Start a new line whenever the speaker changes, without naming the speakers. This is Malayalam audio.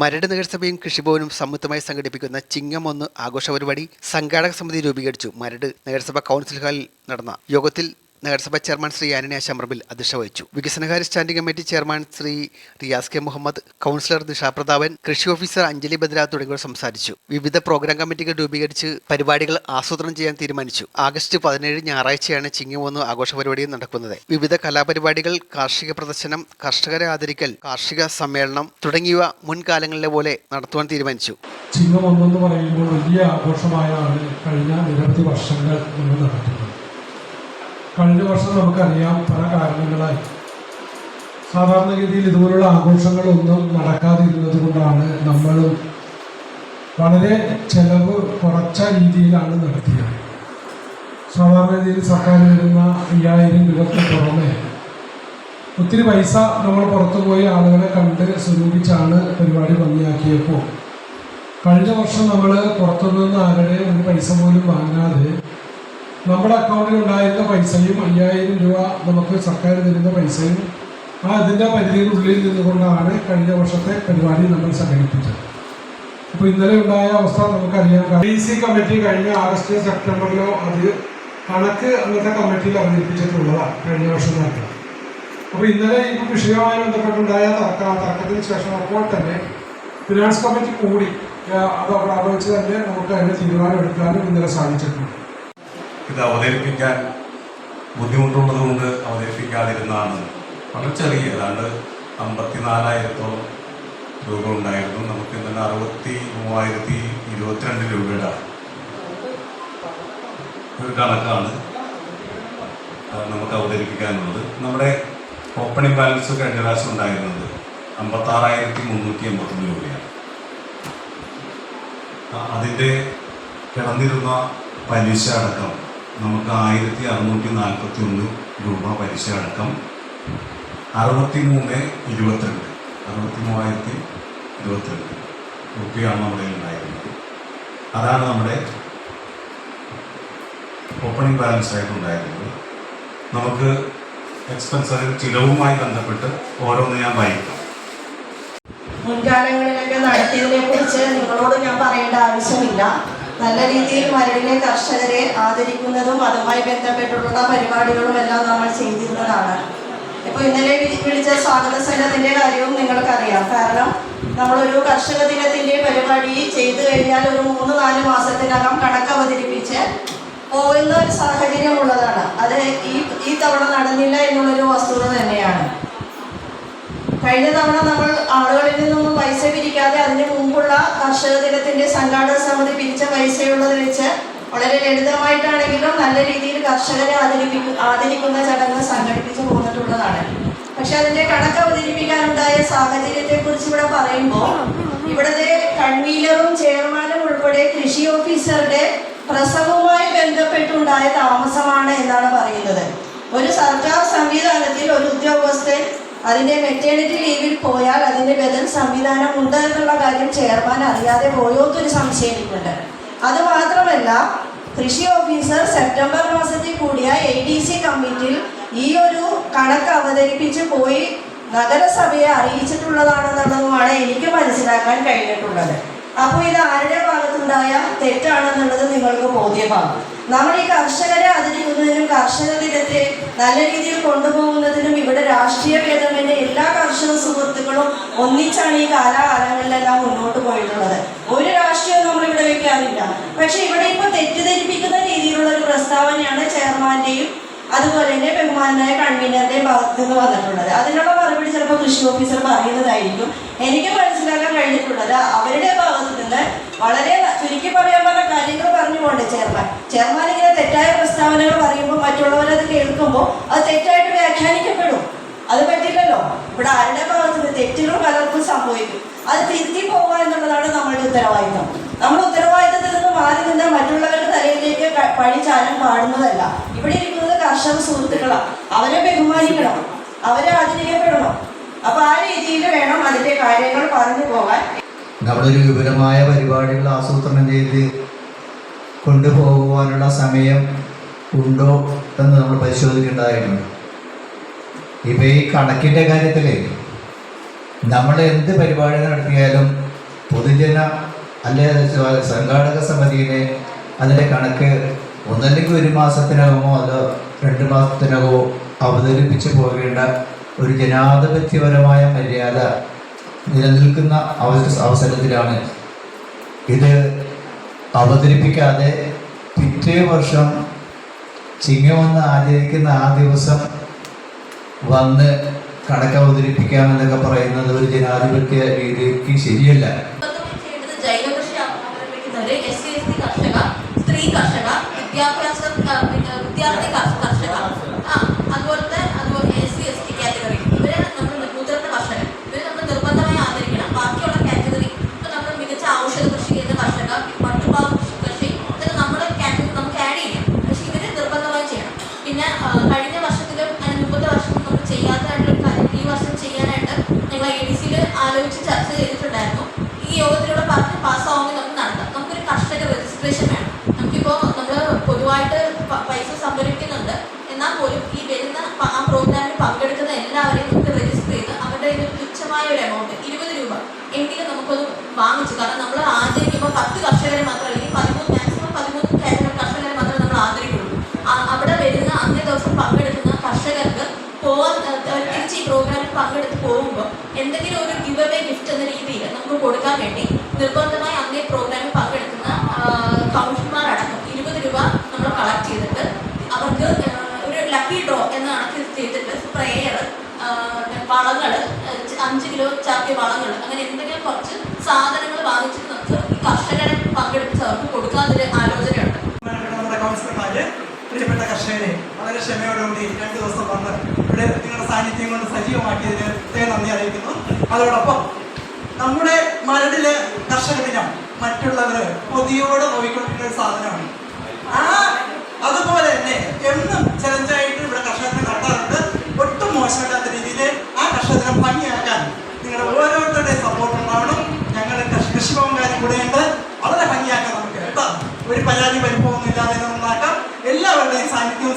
മരട് നഗരസഭയും കൃഷിഭവനും സംയുക്തമായി സംഘടിപ്പിക്കുന്ന ചിങ്ങം ഒന്ന് ആഘോഷ പരിപാടി സംഘാടക സമിതി രൂപീകരിച്ചു. മരട് നഗരസഭാ കൗൺസിൽ ഹാളിൽ നടന്ന യോഗത്തിൽ നഗരസഭാ ചെയർമാൻ ശ്രീ ആന്റണി ആശാമ്രബിൽ അധ്യക്ഷ വഹിച്ചു വികസനകാര്യ standing committee chairman Shri Riyas K Muhammad councillor Nisha Prathapan കൃഷി ഓഫീസർ അഞ്ജലി ബദ്ര തുടങ്ങിയവർ സംസാരിച്ചു. വിവിധ പ്രോഗ്രാം കമ്മിറ്റികൾ രൂപീകരിച്ച് പരിപാടികൾ ആസൂത്രണം ചെയ്യാൻ തീരുമാനിച്ചു. ആഗസ്റ്റ് പതിനേഴ് ഞായറാഴ്ചയാണ് ചിങ്ങിമൂന്ന് ആഘോഷ പരിപാടി നടക്കുന്നത്. വിവിധ കലാപരിപാടികൾ കാർഷിക പ്രദർശനം കർഷകരെ ആദരിക്കൽ കാർഷിക സമ്മേളനം തുടങ്ങിയവ മുൻകാലങ്ങളിലെ പോലെ നടത്തുവാൻ തീരുമാനിച്ചു.
ചിങ്ങം ഒന്നെന്ന് പറയുമ്പോൾ വലിയ ആഘോഷമായാണ് കഴിഞ്ഞ നിരവധി വർഷങ്ങൾ നമ്മൾ നടത്തുന്നത് കഴിഞ്ഞ വർഷം നമുക്കറിയാം പല കാരണങ്ങളായി. സാധാരണഗതിയിൽ ഇതുപോലുള്ള ആഘോഷങ്ങളൊന്നും നടക്കാതിരുന്നത് കൊണ്ടാണ് നമ്മളും വളരെ ചെലവ് കുറച്ച രീതിയിലാണ് നടത്തിയത്. സാധാരണ രീതിയിൽ സർക്കാർ വരുന്ന അയ്യായിരം രൂപയ്ക്ക് പുറമെ ഒത്തിരി പൈസ നമ്മൾ പുറത്തു പോയി ആളുകളെ കണ്ട് സ്വരൂപിച്ചാണ് പരിപാടി ഭംഗിയാക്കിയപ്പോൾ. കഴിഞ്ഞ വർഷം നമ്മൾ പുറത്തുനിന്ന് ആരുടെ ഒരു പൈസ പോലും വാങ്ങാതെ നമ്മുടെ അക്കൗണ്ടിൽ ഉണ്ടായിരുന്ന പൈസയും അയ്യായിരം രൂപ നമുക്ക് സർക്കാർ തരുന്ന പൈസയും ആ അതിന്റെ പരിധിയിലുള്ളിൽ നിന്നുകൊണ്ടാണ് കഴിഞ്ഞ വർഷത്തെ പരിപാടി നമ്മൾ സംഘടിപ്പിച്ചത്. അപ്പോൾ ഇന്നലെ ഉണ്ടായ അവസ്ഥ നമുക്കറിയാം. ഡി സി കമ്മിറ്റി കഴിഞ്ഞ ആഗസ്റ്റ് സെപ്റ്റംബറിലോ അത് കണക്ക് അന്നത്തെ കമ്മിറ്റിയിൽ അവതരിപ്പിച്ചിട്ടുള്ളതാണ് കഴിഞ്ഞ വർഷം നടത്തി അപ്പോൾ ഇന്നലെ ഈ വിഷയവുമായി ബന്ധപ്പെട്ടുണ്ടായ തർക്ക തർക്കത്തിന് ശേഷം അപ്പോൾ തന്നെ ഫിനാൻസ് കമ്മിറ്റി കൂടി അത് അവിടെ ആലോചിച്ച് തന്നെ നമുക്ക് അതിന്റെ തീരുമാനം എടുക്കാനും ഇന്നലെ സാധിച്ചിട്ടുണ്ട്.
ഇത് അവതരിപ്പിക്കാൻ ബുദ്ധിമുട്ടുള്ളത് കൊണ്ട് അവതരിപ്പിക്കാതിരുന്നതാണ്. വളരെ ചെറിയ ഏതാണ്ട് അമ്പത്തിനാലായിരത്തോളം രൂപ ഉണ്ടായിരുന്നു നമുക്ക് ഇന്നലെ അറുപത്തി മൂവായിരത്തി ഇരുപത്തിരണ്ട് രൂപയുടെ ഒരു കണക്കാണ് നമുക്ക് അവതരിപ്പിക്കാനുള്ളത്. നമ്മുടെ ഓപ്പണിംഗ് ബാലൻസ് കഴിഞ്ഞ പ്രാവശ്യം ഉണ്ടായിരുന്നത് അമ്പത്താറായിരത്തി മുന്നൂറ്റി എൺപത്തൊന്ന് രൂപയാണ്. അതിന്റെ കിടന്നിരുന്ന പലിശ അടക്കം നമുക്ക് ആയിരത്തി അറുന്നൂറ്റി നാൽപ്പത്തി ഒന്ന് രൂപ പലിശ അടക്കം അറുപത്തി മൂന്ന് ഇരുപത്തിരണ്ട്. അറുപത്തി മൂവായിരത്തി ഇരുപത്തിരണ്ട് രൂപയാണ് നമ്മുടെ ഉണ്ടായിരുന്നത്. അതാണ് നമ്മുടെ ഓപ്പണിംഗ് ബാലൻസ് ആയിട്ടുണ്ടായിരുന്നത് നമുക്ക് എക്സ്പെൻസ് അതായത് ചിലവുമായി ബന്ധപ്പെട്ട് ഓരോന്ന് ഞാൻ വായിക്കാം.
മുൻകാലങ്ങളിലൊക്കെ നടത്തിയതിനെ കുറിച്ച് നിങ്ങളോട് ഞാൻ പറയേണ്ട ആവശ്യമില്ല. നല്ല രീതിയിൽ മരടിലെ കർഷകരെ ആദരിക്കുന്നതും അതുമായി ബന്ധപ്പെട്ടുള്ള പരിപാടികളും എല്ലാം നമ്മൾ ചെയ്തിരുന്നതാണ്. ഇപ്പോൾ ഇന്നലെ വിളിച്ച സ്വാഗത സംഘത്തിന്റെ കാര്യവും നിങ്ങൾക്കറിയാം. കാരണം നമ്മളൊരു കർഷക ദിനത്തിന്റെ പരിപാടി ചെയ്തു കഴിഞ്ഞാൽ ഒരു മൂന്ന് നാല് മാസത്തിനകം കണക്ക് അവതരിപ്പിച്ച് പോകുന്ന ഒരു സാഹചര്യം ഉള്ളതാണ്. അത് ഈ ഈ തവണ നടന്നില്ല എന്നുള്ളൊരു വസ്തുത തന്നെയാണ്. കഴിഞ്ഞ തവണ നമ്മൾ ആളുകളിൽ നിന്നൊന്നും പൈസ പിരിക്കാതെ അതിന് മുമ്പുള്ള കർഷക ദിനത്തിന്റെ സംഘാടക സമിതി പിരിച്ച പൈസയുള്ളത് വെച്ച് വളരെ ലളിതമായിട്ടാണെങ്കിലും നല്ല രീതിയിൽ കർഷകരെ ആദരിപ്പിക്കുന്ന ആദരിക്കുന്ന ചടങ്ങ് സംഘടിപ്പിച്ചു പോന്നിട്ടുള്ളതാണ്. പക്ഷെ അതിന്റെ കണക്ക് അവതരിപ്പിക്കാനുണ്ടായ സാഹചര്യത്തെ കുറിച്ച് ഇവിടെ പറയുമ്പോൾ ഇവിടുത്തെ കൺവീനറും ചെയർമാനും ഉൾപ്പെടെ കൃഷി ഓഫീസറുടെ പ്രസവവുമായി ബന്ധപ്പെട്ടുണ്ടായ താമസമാണ് എന്നാണ് പറയുന്നത്. ഒരു സർക്കാർ സംവിധാനത്തിൽ ഒരു ഉദ്യോഗസ്ഥൻ അതിന്റെ മെറ്റേണിറ്റി ലീവിൽ പോയാൽ അതിന്റെ ബദൽ സംവിധാനം ഉണ്ട് എന്നുള്ള കാര്യം ചെയർമാൻ അറിയാതെ പോയോ എന്നൊരു സംശയം എനിക്കുണ്ട്. അത് മാത്രമല്ല കൃഷി ഓഫീസർ സെപ്റ്റംബർ മാസത്തിൽ കൂടിയ എ ഡി സി കമ്മിറ്റിയിൽ ഈ ഒരു കണക്ക് അവതരിപ്പിച്ച് പോയി നഗരസഭയെ അറിയിച്ചിട്ടുള്ളതാണെന്നുള്ളതുമാണ് എനിക്ക് മനസ്സിലാക്കാൻ കഴിഞ്ഞിട്ടുള്ളത്. അപ്പോൾ ഇത് ആരുടെ ഭാഗത്തുണ്ടായ തെറ്റാണെന്നുള്ളത് നിങ്ങൾക്ക് ബോധ്യമാകും. നമ്മൾ ഈ കർഷകരെ അതിരിക്കുന്നതിനും കർഷക ദിനത്തെ നല്ല രീതിയിൽ കൊണ്ടുപോകുന്നതിനും ഇവിടെ രാഷ്ട്രീയ ഭേദമന്യേ എല്ലാ കർഷക സുഹൃത്തുക്കളും ഒന്നിച്ചാണ് ഈ കാലാകാലങ്ങളിലെല്ലാം മുന്നോട്ട് പോയിട്ടുള്ളത്. ഒരു രാഷ്ട്രീയവും നമ്മൾ ഇവിടെ വെക്കാറില്ല. പക്ഷെ ഇവിടെ ഇപ്പൊ തെറ്റിദ്ധരിപ്പിക്കുന്ന രീതിയിലുള്ള ഒരു പ്രസ്താവനയാണ് ചെയർമാന്റെയും അതുപോലെ തന്നെ ബഹുമാനായ കൺവീനറുടെയും ഭാഗത്ത് നിന്ന് വന്നിട്ടുള്ളത്. അതിനുള്ള മറുപടി ചിലപ്പോൾ കൃഷി ഓഫീസർ പറയുന്നതായിരിക്കും. എനിക്ക് മനസ്സിലാക്കാൻ കഴിഞ്ഞിട്ടുള്ളത് അവരുടെ ഭാഗത്ത് നിന്ന് വളരെ ചുരുക്കി പറയാൻ പറഞ്ഞ പറഞ്ഞു പറഞ്ഞുകൊണ്ട് ചെയർമാൻ. ചെയർമാൻ ഇങ്ങനെ തെറ്റായ പ്രസ്താവനകൾ പറയുമ്പോൾ മറ്റുള്ളവരത് കേൾക്കുമ്പോൾ അത് തെറ്റായിട്ട് വ്യാഖ്യാനിക്കപ്പെടും. അത് പറ്റില്ലല്ലോ. ഇവിടെ ആരുടെ ഭാഗത്ത് നിന്ന് തെറ്റുകൾ പലർക്കും സംഭവിക്കും. അത് തിരുത്തി പോകുക എന്നുള്ളതാണ് നമ്മളുടെ ഉത്തരവാദിത്തം നമ്മൾ ഉത്തരവാദിത്തത്തിൽ നിന്ന് മാറി നിന്ന് മറ്റുള്ളവരുടെ തലയിലേക്ക് പഴി ചാരാൻ പാടുന്നതല്ല. ഇവിടെ ഇരിക്കുന്നത് കർഷക സുഹൃത്തുക്കളാണ്. അവരെ ബഹുമാനിക്കണം. അവരെ ആദരിക്കപ്പെടണം. അപ്പൊ ആ രീതിയിൽ വേണം അതിന്റെ കാര്യങ്ങൾ പറഞ്ഞു പോകാൻ.
നമ്മളൊരു വിപുലമായ പരിപാടികൾ ആസൂത്രണം ചെയ്ത് കൊണ്ടുപോകുവാനുള്ള സമയം ഉണ്ടോ എന്ന് നമ്മൾ പരിശോധിക്കേണ്ടതായിട്ടുണ്ട്. ഇപ്പം ഈ കണക്കിന്റെ കാര്യത്തിൽ നമ്മൾ എന്ത് പരിപാടി നടത്തിയാലും പൊതുജന അല്ലെങ്കിൽ സംഘാടക സമിതിയിലെ അതിന്റെ കണക്ക് ഒന്നല്ലെങ്കിൽ ഒരു മാസത്തിനകമോ അതോ രണ്ട് മാസത്തിനകമോ അവതരിപ്പിച്ച് പോകേണ്ട ഒരു ജനാധിപത്യപരമായ മര്യാദ നിലനിൽക്കുന്ന അവസരത്തിലാണ് ഇത് അവതരിപ്പിക്കാതെ പിറ്റേ വർഷം ചിങ്ങമെന്ന് ആചരിക്കുന്ന ആ ദിവസം വന്ന് കണക്ക് അവതരിപ്പിക്കാമെന്നൊക്കെ പറയുന്നത് ഒരു ജനാധിപത്യ രീതിക്ക് ശരിയല്ല.
ജൈവകൃഷി അവലംബിക്കുന്നവര് എസ് സി എസ് ടി കർഷക സ്ത്രീ കർഷക വിദ്യാഭ്യാസ കഴിഞ്ഞ വർഷത്തിലും അതിന് മുമ്പത്തെ വർഷത്തിലും നമ്മൾ ചെയ്യാത്തതായിട്ടുള്ള കാര്യം. ഈ വർഷം ചെയ്യാനായിട്ട് ഞങ്ങൾ എ ഡി സിയിൽ ആലോചിച്ച് ചർച്ച ചെയ്തിട്ടുണ്ടായിരുന്നു. ഈ യോഗത്തിലൂടെ പറഞ്ഞ് പാസ്സാവുമെങ്കിൽ നമുക്ക് നടത്താം. നമുക്കൊരു കർഷക രജിസ്ട്രേഷൻ വേണം. നമുക്കിപ്പോൾ നമ്മൾ പൊതുവായിട്ട് പൈസ സംഭരിക്കുന്നുണ്ട്. എന്നാൽ പോലും ഈ വരുന്ന ആ പ്രോഗ്രാമിൽ എന്തെങ്കിലും ഒരു ഗിവ് അവേ ഗിഫ്റ്റ് എന്ന രീതിയിൽ നമുക്ക് കൊടുക്കാൻ വേണ്ടി നിർബന്ധമായി അന്നേ പ്രോഗ്രാമിൽ പങ്കെടുക്കുന്ന കൗൺസിലർമാരടക്കം ഇരുപത് രൂപ നമ്മൾ കളക്ട് ചെയ്തിട്ട് അവർക്ക് ഒരു ലക്കി ഡ്രോ എന്ന് കണക്ക് ചെയ്തിട്ട് സ്പ്രേയർ വളങ്ങൾ അഞ്ച് കിലോ ചാക്കിയ വളങ്ങൾ അങ്ങനെ എന്തെങ്കിലും കുറച്ച് സാധനങ്ങൾ വാങ്ങിച്ചിട്ട് നമുക്ക് ഈ കർഷകരെ പങ്കെടുപ്പിച്ച് അവർക്ക് കൊടുക്കാനൊരു ആലോചനയുണ്ട്.
നമ്മുടെ പ്രിയപ്പെട്ട കർഷകരെ വളരെ ക്ഷമയോടുകൂടി രണ്ട് ദിവസം വന്ന് ഇവിടെ നിങ്ങളുടെ സാന്നിധ്യം കൊണ്ട് സജീവമാക്കിയതിന് നന്ദി അറിയിക്കുന്നു. അതോടൊപ്പം നമ്മുടെ മരടിലെ കർഷക ദിനം മറ്റുള്ളവര് കൊതിയോടെ നോക്കിക്കൊണ്ടിരുന്ന ഒരു സാധനമാണ്. ആ അതുപോലെ തന്നെ എന്നും ചലഞ്ചായിട്ട് ഇവിടെ കർഷകത്തിന് നടത്താറുണ്ട്. ഒട്ടും മോശമില്ലാത്ത രീതിയിൽ ആ കർഷക ദിനം ഭംഗിയാക്കാൻ നിങ്ങളുടെ ഓരോരുത്തരുടെയും സപ്പോർട്ട് ഉണ്ടാവണം. ഞങ്ങളുടെ കൃഷി കൂടെ ഉണ്ട്. വളരെ ഭംഗിയാക്കാം നമുക്ക് കേട്ടോ. ഒരു പരാതി പരിഭവമൊന്നും ഇല്ലാതെ നന്നാക്കാം എല്ലാവരുടെയും സാന്നിധ്യവും